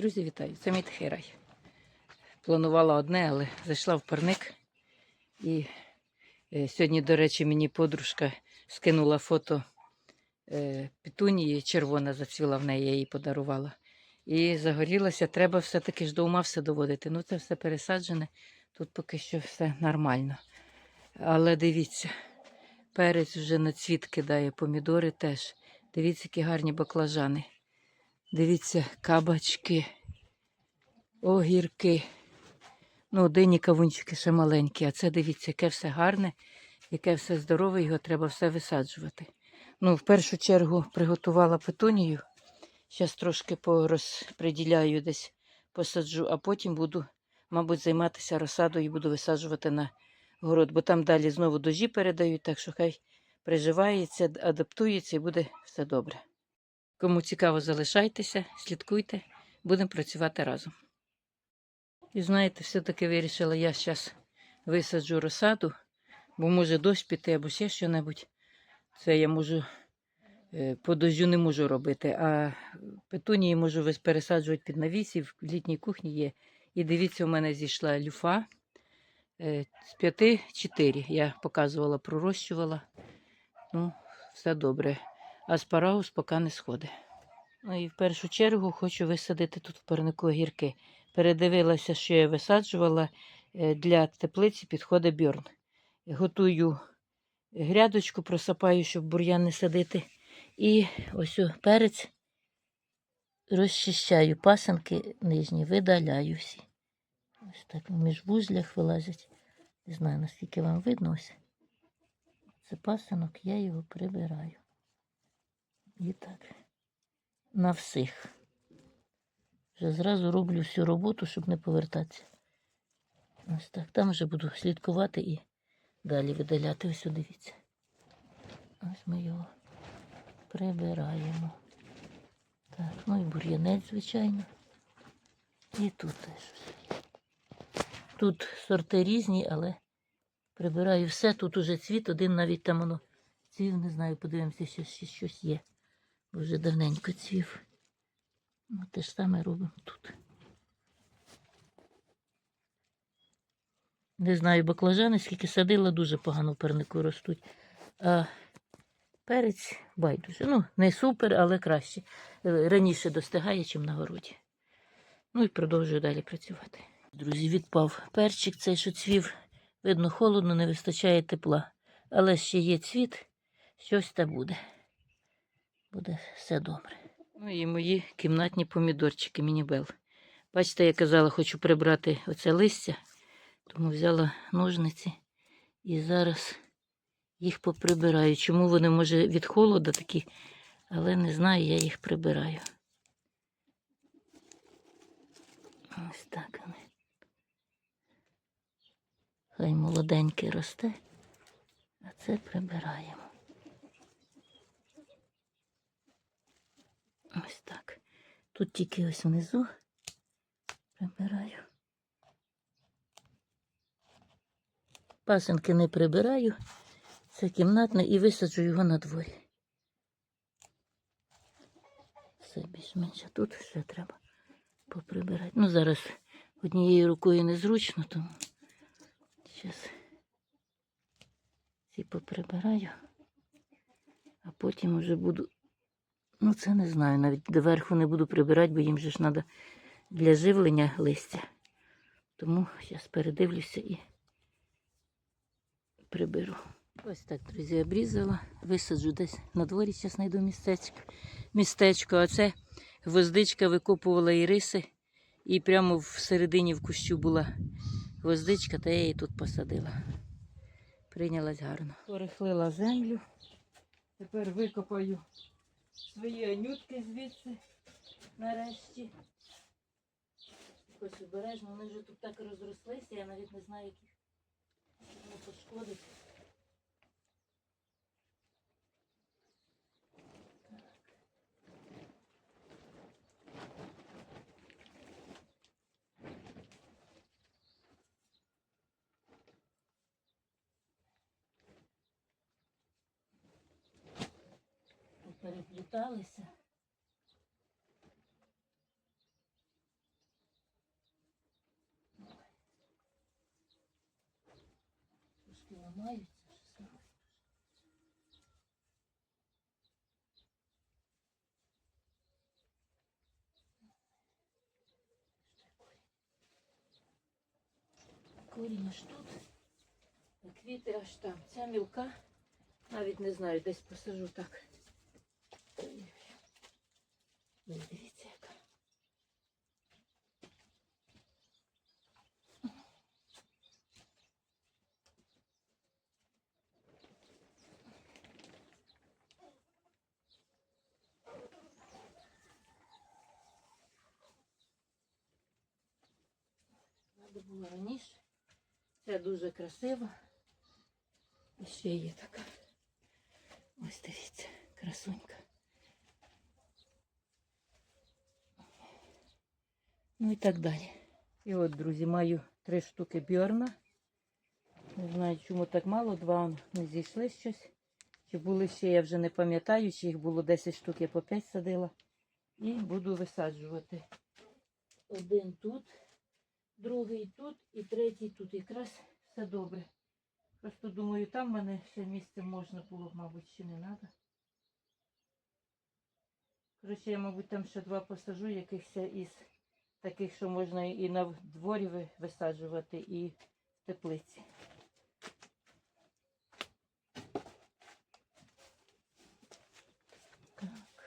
Друзі, вітаю! Це мій тихий рай. Планувала одне, але зайшла в парник. І е, сьогодні, до речі, мені подружка скинула фото е, петунії, червона зацвіла в неї, я їй подарувала. І загорілася, треба все-таки ж до ума все доводити. Ну, це все пересаджене, тут поки що все нормально. Але дивіться, перець вже на цвіт кидає, помідори теж. Дивіться, які гарні баклажани. Дивіться, кабачки, огірки. Ну, дині кавунчики ще маленькі, а це дивіться, яке все гарне, яке все здорове, його треба все висаджувати. Ну, в першу чергу приготувала петунію. Зараз трошки порозпреділяю десь посаджу, а потім буду, мабуть, займатися розсадою і буду висаджувати на город, бо там далі знову дожі передають, так що хай приживається, адаптується і буде все добре. Кому цікаво, залишайтеся, слідкуйте, будемо працювати разом. І знаєте, все-таки вирішила, я зараз висаджу розсаду, бо може дощ піти або ще що-небудь. Це я можу е, по дождю не можу робити, а петунії можу пересаджувати під навісі, в літній кухні є. І дивіться, у мене зійшла люфа е, з п'яти чотири. Я показувала, пророщувала. Ну, все добре. Аспарагус поки не сходить. Ну і в першу чергу хочу висадити тут в парнику огірки. Передивилася, що я висаджувала е, для теплиці підходить бьорн. Готую грядочку, просапаю, щоб бур'ян не садити. І ось перець розчищаю, пасанки нижні, видаляю всі. Ось так в міжвузлях вилазять. Не знаю, наскільки вам видно ось. Це пасанок, я його прибираю. І так. На всіх. Вже зразу роблю всю роботу, щоб не повертатися. Ось так. Там вже буду слідкувати і далі видаляти. Ось дивіться. Ось ми його прибираємо. Так, ну і бур'янець, звичайно. І тут теж. Тут сорти різні, але прибираю все. Тут уже цвіт, один навіть там воно цвів, не знаю, подивимося, що щось є. Вже давненько цвів. Ну, те ж саме робимо тут. Не знаю, баклажани, скільки садила, дуже погано в парнику ростуть. А перець байдуже. Ну, не супер, але краще. Е, Раніше достигає, ніж на городі. Ну і продовжую далі працювати. Друзі, відпав перчик, цей що цвів. Видно, холодно, не вистачає тепла. Але ще є цвіт, щось та буде. Буде все добре. Ну і мої кімнатні помідорчики мінібел. Бачите, я казала, хочу прибрати оце листя, тому взяла ножниці і зараз їх поприбираю. Чому вони, може, від холоду такі, але не знаю, я їх прибираю. Ось так вони. Хай молоденький росте, а це прибираємо. Ось так. Тут тільки ось внизу прибираю. Пасенки не прибираю. Це кімнатне і висаджу його на дворі. Все більш-менш. А тут все треба поприбирати. Ну, зараз однією рукою незручно, тому зараз ці поприбираю, а потім вже буду Ну, це не знаю. Навіть доверху не буду прибирати, бо їм же ж треба для живлення листя. Тому зараз передивлюся і приберу. Ось так, друзі, обрізала, висаджу десь на дворі, зараз знайду містечко. містечко. А це гвоздичка викопувала іриси, і прямо всередині в кущу була гвоздичка, та я її тут посадила. Прийнялась гарно. Порихлила землю. Тепер викопаю свої анютки звідси нарешті. Якось обережно, вони вже тут так розрослися, я навіть не знаю, як їх не пошкодить. розплуталися. Трошки ламаються, що саме. Корінь аж тут, а квіти аж там. Ця мілка, навіть не знаю, десь посажу так. Ой, Дивіться, яка. Треба було раніше. Це дуже красиво. І ще є така. Ось дивіться, красунька. Ну і так далі. І от, друзі, маю три штуки бьорна. Не знаю, чому так мало, два не зійшли щось. Чи були ще, я вже не пам'ятаю, чи їх було 10 штук, я по 5 садила. І буду висаджувати. Один тут, другий тут і третій тут. Якраз все добре. Просто думаю, там в мене ще місце можна було, мабуть, ще не треба. Коротше, я, мабуть, там ще два посажу, якихось із таких, що можна і на дворі висаджувати, і в теплиці. Так.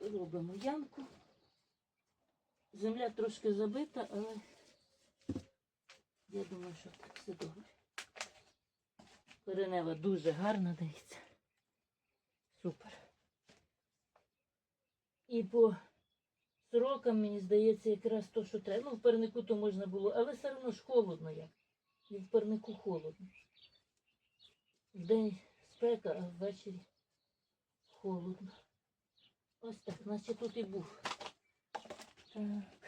Робимо ямку. Земля трошки забита, але я думаю, що так все добре. Коренева дуже гарна, дивіться. Супер. І по срокам, мені здається, якраз то, що треба. Ну, в парнику то можна було, але все одно ж холодно як. І в парнику холодно. Вдень спека, а ввечері холодно. Ось так, наче тут і був. Так.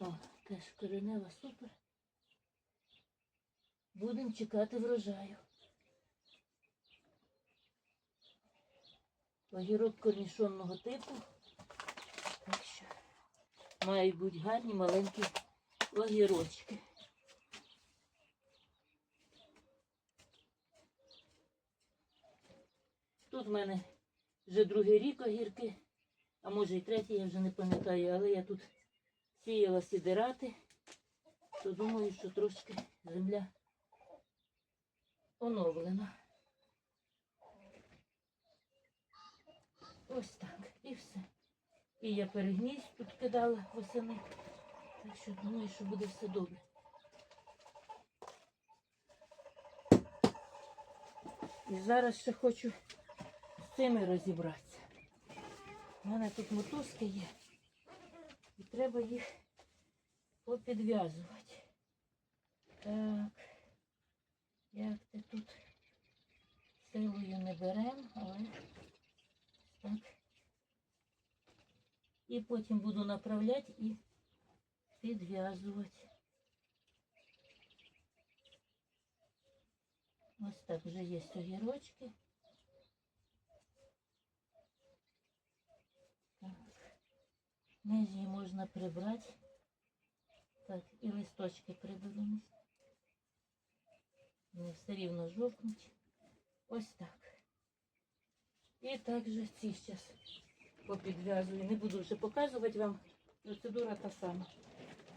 О, теж коренева супер. Будемо чекати врожаю. Огірок корнішонного типу. Так що мають бути гарні маленькі огірочки. Тут в мене вже другий рік огірки, а може і третій, я вже не пам'ятаю, але я тут сіяла сідирати, то думаю, що трошки земля оновлена. Ось так. І все. І я перегнізь тут кидала восени. Так що думаю, що буде все добре. І зараз ще хочу з цими розібратися. У мене тут мотузки є. І треба їх попідв'язувати. Так. Як ти тут силою не беремо, але так. І потім буду направляти і підв'язувати. Ось так вже є огірочки. Так. Низ її можна прибрати. Так, і листочки приберу. Вони все рівно жовкнуть. Ось так. І так же ці зараз попідв'язую. Не буду вже показувати вам. Процедура та сама.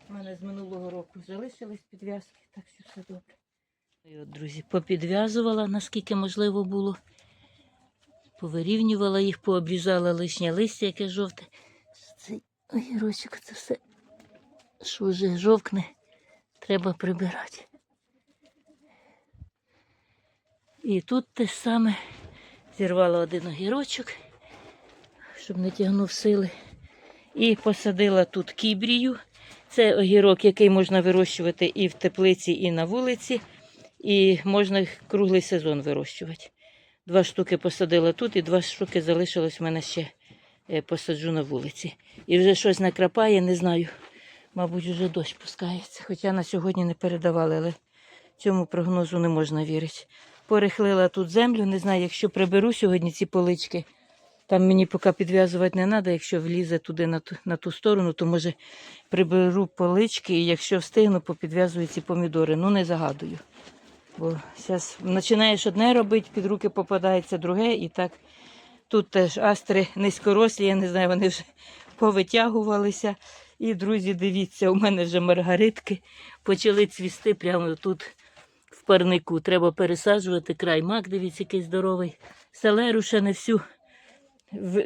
У мене з минулого року залишились підв'язки, так що все добре. І от, друзі, попідв'язувала, наскільки можливо було. Повирівнювала їх, пообрізала лишнє листя, яке жовте. Цей огірочок, це все, що вже жовкне, треба прибирати. І тут те саме зірвала один огірочок, щоб не тягнув сили. І посадила тут кібрію. Це огірок, який можна вирощувати і в теплиці, і на вулиці. І можна їх круглий сезон вирощувати. Два штуки посадила тут, і два штуки залишилось в мене ще е, посаджу на вулиці. І вже щось накрапає, не знаю. Мабуть, вже дощ пускається. Хоча на сьогодні не передавали, але цьому прогнозу не можна вірити. Порихлила тут землю, не знаю, якщо приберу сьогодні ці полички, там мені поки підв'язувати не треба, якщо влізе туди на ту, на ту сторону, то може приберу полички і якщо встигну, попідв'язую ці помідори. Ну не загадую. Бо зараз починаєш одне робити, під руки попадається друге, і так тут теж астри низькорослі, я не знаю, вони вже повитягувалися. І, друзі, дивіться, у мене вже маргаритки почали цвісти прямо тут в парнику. Треба пересаджувати край мак, дивіться, який здоровий. Селеру ще не всю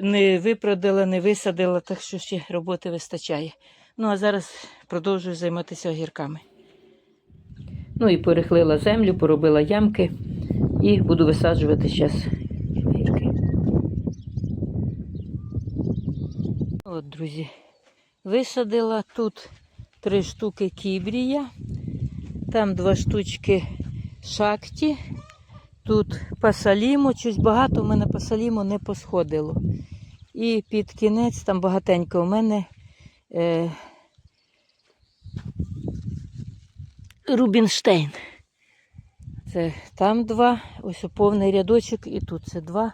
не випродала, не висадила, так що ще роботи вистачає. Ну а зараз продовжую займатися огірками. Ну і перехлила землю, поробила ямки і буду висаджувати зараз огірки. От, друзі, висадила тут три штуки кібрія, там два штучки шакті, тут пасалімо, щось багато в мене пасалімо не посходило. І під кінець, там багатенько у мене е, Рубінштейн. Це там два, ось повний рядочок, і тут це два.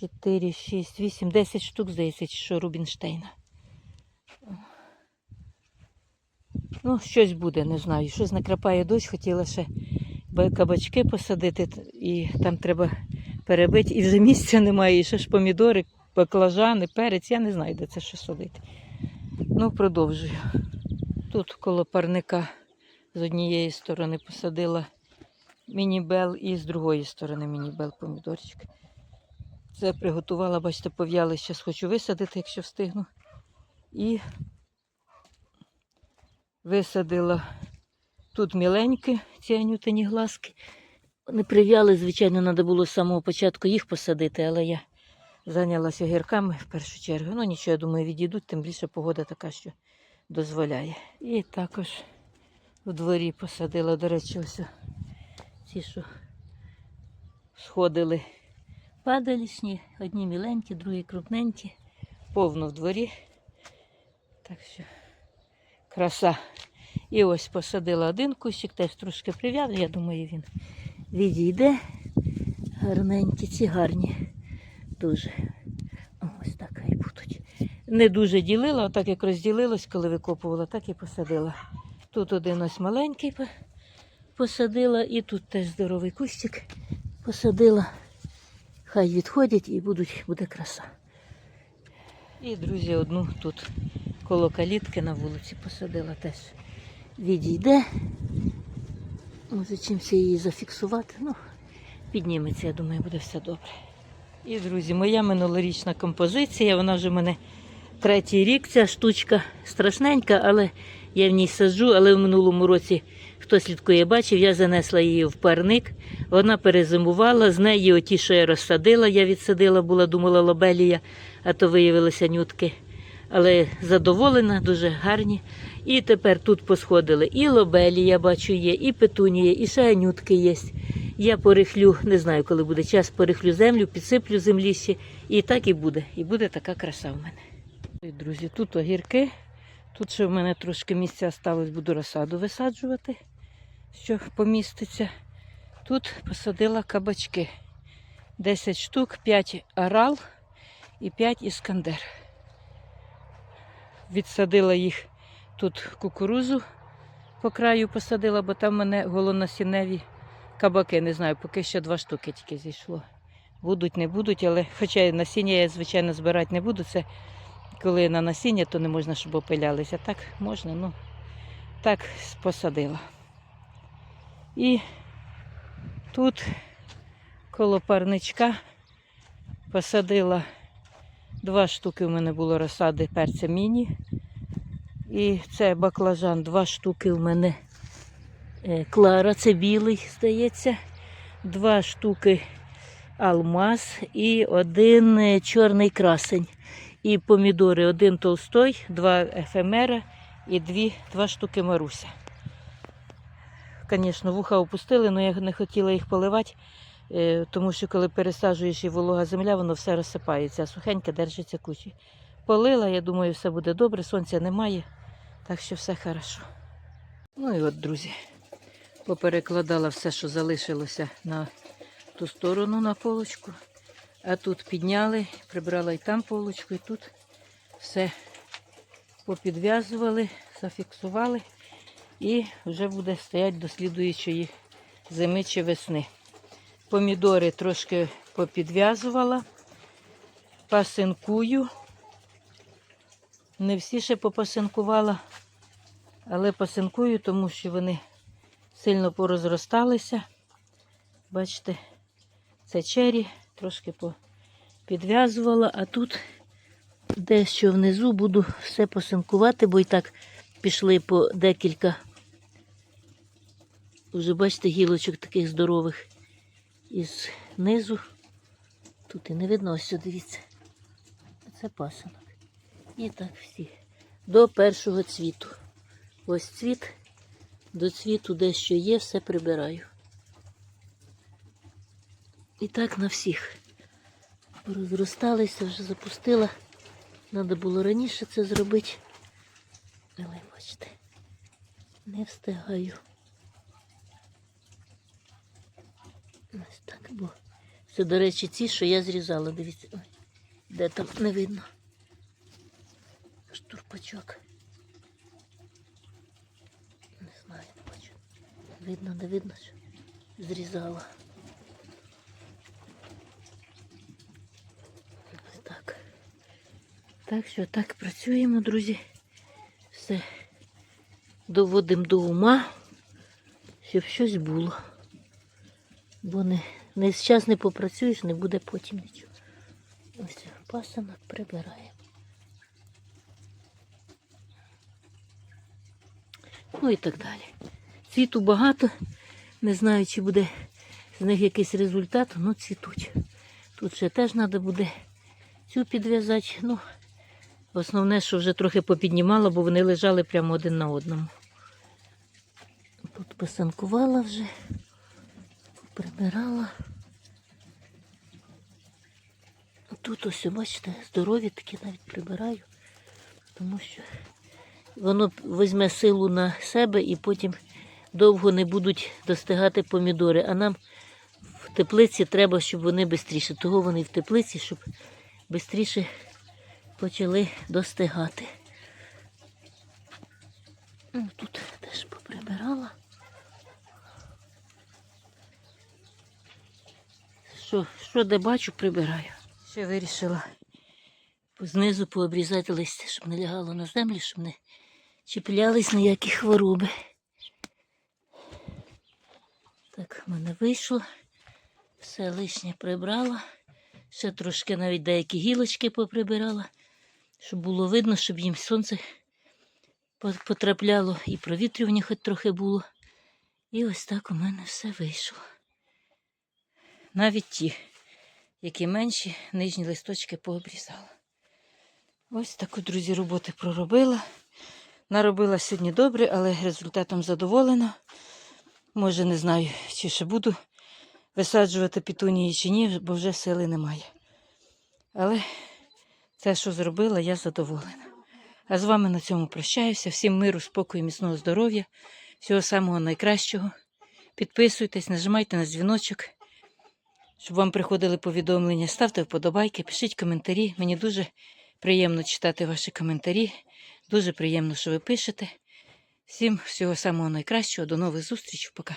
4, 6, 8, 10 штук, здається, що Рубінштейна. Ну, щось буде, не знаю. Щось накрапає дощ, хотіла ще кабачки посадити, і там треба перебити. І вже місця немає, і ще ж помідори, баклажани, перець, я не знаю, де це що садити. Ну, продовжую. Тут коло парника з однієї сторони посадила мінібел і з другої сторони мінібел помідорчик. Це приготувала, бачите, пов'яли, зараз хочу висадити, якщо встигну. І висадила тут міленькі ці анютині глазки. Вони прив'яли, звичайно, треба було з самого початку їх посадити, але я зайнялася огірками в першу чергу. Ну нічого, я думаю, відійдуть, тим більше погода така, що дозволяє. І також в дворі посадила, до речі, ось ці, що сходили падалісні, одні міленькі, другі крупненькі, повно в дворі. Так що краса. І ось посадила один кущик, теж трошки прив'яли, я думаю, він відійде. Гарненькі, ці гарні. Дуже. Ось так і будуть. Не дуже ділила, отак як розділилось, коли викопувала, так і посадила. Тут один ось маленький посадила, і тут теж здоровий кущик посадила. Хай відходять і будуть, буде краса. І, друзі, одну тут коло калітки на вулиці посадила теж. Відійде. Може чимось її зафіксувати. Ну, підніметься, я думаю, буде все добре. І, друзі, моя минулорічна композиція, вона вже в мене третій рік. Ця штучка страшненька, але я в ній саджу, але в минулому році, хто слідкує, бачив, я занесла її в парник. Вона перезимувала. З неї оті, що я розсадила, я відсадила, була, думала, лобелія, а то виявилися нютки. Але задоволена, дуже гарні. І тепер тут посходили і лобелія, бачу, є, і петунія, і ще анютки є. Я порихлю, не знаю, коли буде час, порихлю землю, підсиплю землі ще. І так і буде. І буде така краса в мене. Друзі, тут огірки. Тут ще в мене трошки місця осталось, буду розсаду висаджувати, що поміститься. Тут посадила кабачки. 10 штук, 5 орал і 5 іскандер. Відсадила їх тут кукурузу по краю посадила, бо там в мене голонасінневі кабаки. Не знаю, поки ще два штуки тільки зійшло. Будуть, не будуть, але хоча насіння я, звичайно, збирати не буду. Це коли на насіння, то не можна, щоб опилялися. Так можна, ну так посадила. І тут коло парничка посадила два штуки. У мене було розсади перця міні. І це баклажан, два штуки у мене е, Клара, це білий, здається. Два штуки алмаз і один е, чорний красень. І помідори, один толстой, два ефемера і дві, два штуки Маруся. Звісно, вуха опустили, але я не хотіла їх поливати, тому що коли пересаджуєш і волога земля, воно все розсипається, а сухеньке держиться кучі. Полила, я думаю, все буде добре, сонця немає. Так що все хорошо. Ну і от, друзі, поперекладала все, що залишилося на ту сторону на полочку. А тут підняли, прибрала і там полочку, і тут все попідв'язували, зафіксували і вже буде стояти до слідуючої зими чи весни. Помідори трошки попідв'язувала, пасинкую. Не всі ще попасинкувала, але пасинкую, тому що вони сильно порозросталися. Бачите, це чері, трошки підв'язувала, а тут дещо внизу буду все посинкувати, бо і так пішли по декілька. Вже бачите, гілочок таких здорових із низу. Тут і не видно, ось дивіться. Це пасинок. І так всі. До першого цвіту. Ось цвіт, до цвіту дещо є, все прибираю. І так на всіх. Розросталися, вже запустила. Треба було раніше це зробити. Але бачите, не встигаю. Ось так, бо це, до речі, ці, що я зрізала, дивіться, ой, де там не видно. Штурпачок. Не знаю, не бачу. Видно, не видно, що зрізала. Ось так. Так що так працюємо, друзі. Все доводимо до ума, щоб щось було. Бо не, не зараз не попрацюєш, не буде потім нічого. Ось пасанок прибираємо. Ну і так далі. Цвіту багато. Не знаю, чи буде з них якийсь результат, але цвітуть. Тут ще теж треба буде цю підв'язати. Ну, основне, що вже трохи попіднімала, бо вони лежали прямо один на одному. Тут посанкувала вже, прибирала. Тут ось, бачите, здорові такі навіть прибираю, тому що воно візьме силу на себе і потім довго не будуть достигати помідори. А нам в теплиці треба, щоб вони швидше. Того вони в теплиці, щоб швидше почали достигати. Ну, Тут теж поприбирала. Що, що де бачу, прибираю. Ще вирішила знизу пообрізати листя, щоб не лягало на землю, щоб не чіплялись ніякі хвороби. Так, в мене вийшло. Все лишнє прибрала. Ще трошки навіть деякі гілочки поприбирала, щоб було видно, щоб їм сонце потрапляло і провітрювання хоч трохи було. І ось так у мене все вийшло. Навіть ті, які менші, нижні листочки пообрізала. Ось таку, друзі, роботи проробила. Наробила сьогодні добре, але результатом задоволена. Може, не знаю, чи ще буду висаджувати пітунії чи ні, бо вже сили немає. Але це, що зробила, я задоволена. А з вами на цьому прощаюся. Всім миру, спокою, міцного здоров'я, всього самого найкращого. Підписуйтесь, нажимайте на дзвіночок, щоб вам приходили повідомлення. Ставте вподобайки, пишіть коментарі. Мені дуже приємно читати ваші коментарі. Дуже приємно, що ви пишете. Всім всього самого найкращого. До нових зустрічей. Пока.